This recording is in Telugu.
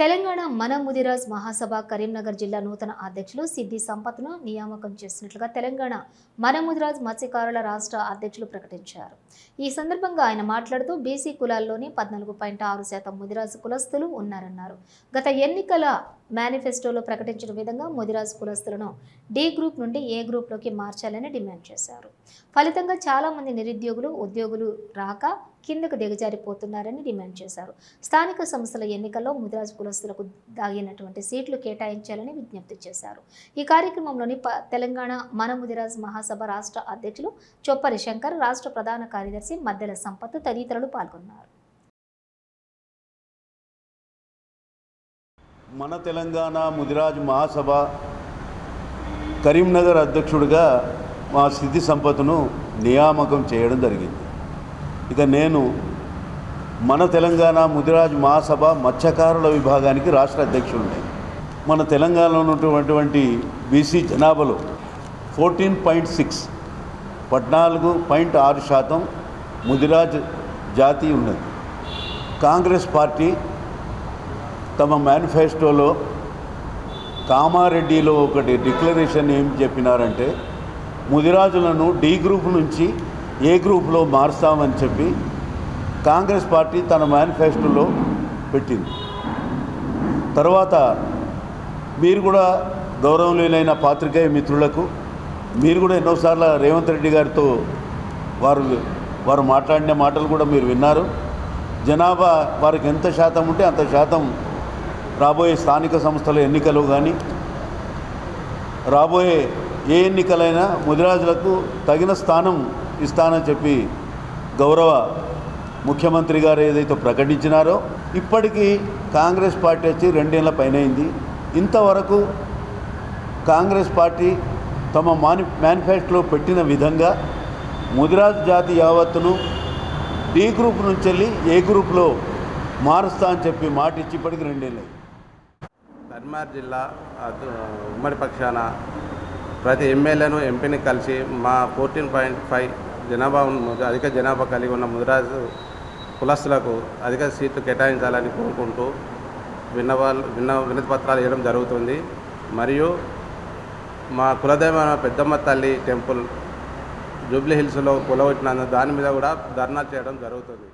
తెలంగాణ మన ముదిరాజ్ మహాసభ కరీంనగర్ జిల్లా నూతన అధ్యక్షులు సిద్ధి సంపత్ను నియామకం చేసినట్లుగా తెలంగాణ మన ముదిరాజ్ మత్స్యకారుల రాష్ట్ర అధ్యక్షులు ప్రకటించారు. ఈ సందర్భంగా ఆయన మాట్లాడుతూ బీసీ కులాల్లోని పద్నాలుగు పాయింట్ ఆరు శాతం ముదిరాజ్ కులస్తులు ఉన్నారన్నారు. గత ఎన్నికల మేనిఫెస్టోలో ప్రకటించిన విధంగా ముదిరాజ్ కులస్తులను డి గ్రూప్ నుండి ఏ గ్రూప్లోకి మార్చాలని డిమాండ్ చేశారు. ఫలితంగా చాలామంది నిరుద్యోగులు ఉద్యోగులు రాక కిందకు దిగజారిపోతున్నారని డిమాండ్ చేశారు. స్థానిక సంస్థల ఎన్నికల్లో ముదిరాజ్ కులస్తులకు దాగినటువంటి సీట్లు కేటాయించాలని విజ్ఞప్తి చేశారు. ఈ కార్యక్రమంలోని ప తెలంగాణ మన ముదిరాజ్ మహాసభ రాష్ట్ర అధ్యక్షులు చొప్పరి శంకర్ రాష్ట్ర ప్రధాన కార్యదర్శి మద్దెల సంపత్ తదితరులు పాల్గొన్నారు. మన తెలంగాణ ముదిరాజ్ మహాసభ కరీంనగర్ అధ్యక్షుడిగా మా సిద్ధి సంపత్ను నియామకం చేయడం జరిగింది. ఇక నేను మన తెలంగాణ ముదిరాజ్ మహాసభ మత్స్యకారుల విభాగానికి రాష్ట్ర అధ్యక్షుడిని. మన తెలంగాణలో ఉన్నటువంటి బీసీ జనాభాలో ఫోర్టీన్ పాయింట్ సిక్స్ పద్నాలుగు పాయింట్ ఆరు శాతం ముదిరాజ్ జాతి ఉన్నది. కాంగ్రెస్ పార్టీ తమ మేనిఫెస్టోలో కామారెడ్డిలో ఒకటి డిక్లరేషన్ ఏం చెప్పినారంటే ముదిరాజులను డి గ్రూప్ నుంచి ఏ గ్రూప్లో మారుస్తామని చెప్పి కాంగ్రెస్ పార్టీ తన మేనిఫెస్టోలో పెట్టింది. తర్వాత మీరు కూడా గౌరవనీయులైన పాత్రికేయ మిత్రులకు మీరు కూడా ఎన్నోసార్లు రేవంత్ రెడ్డి గారితో వారు వారు మాట్లాడిన మాటలు కూడా మీరు విన్నారు. జనాభా వారికి ఎంత శాతం ఉంటే అంత శాతం రాబోయే స్థానిక సంస్థల ఎన్నికలు కానీ రాబోయే ఏ ఎన్నికలైనా ముదిరాజులకు తగిన స్థానం ఇస్తానని చెప్పి గౌరవ ముఖ్యమంత్రి గారు ఏదైతే ప్రకటించినారో ఇప్పటికీ కాంగ్రెస్ పార్టీ వచ్చి రెండేళ్ళ పైనైంది. ఇంతవరకు కాంగ్రెస్ పార్టీ తమ మాని మేనిఫెస్టోలో పెట్టిన విధంగా ముదిరాజ్ జాతి యావత్తును డి గ్రూప్ నుంచి వెళ్ళి ఏ గ్రూప్లో మారుస్తా అని చెప్పి మాట ఇచ్చి ఇప్పటికి రెండేళ్ళు కర్మార్ జిల్లా ఉమ్మడి పక్షాన ప్రతి ఎమ్మెల్యేను ఎంపీని కలిసి మా ఫోర్టీన్ పాయింట్ ఫైవ్ జనాభా అధిక జనాభా కలిగి ఉన్న ముదిరాజు కులస్తులకు అధిక సీట్లు కేటాయించాలని కోరుకుంటూ విన్నవాళ్ళు విన్న వినతి పత్రాలు ఇవ్వడం జరుగుతుంది. మరియు మా కులదైవమైన పెద్దమ్మ తల్లి టెంపుల్ జూబ్లీ హిల్స్లో కులవచ్చినందు దాని మీద కూడా ధర్నా చేయడం జరుగుతుంది.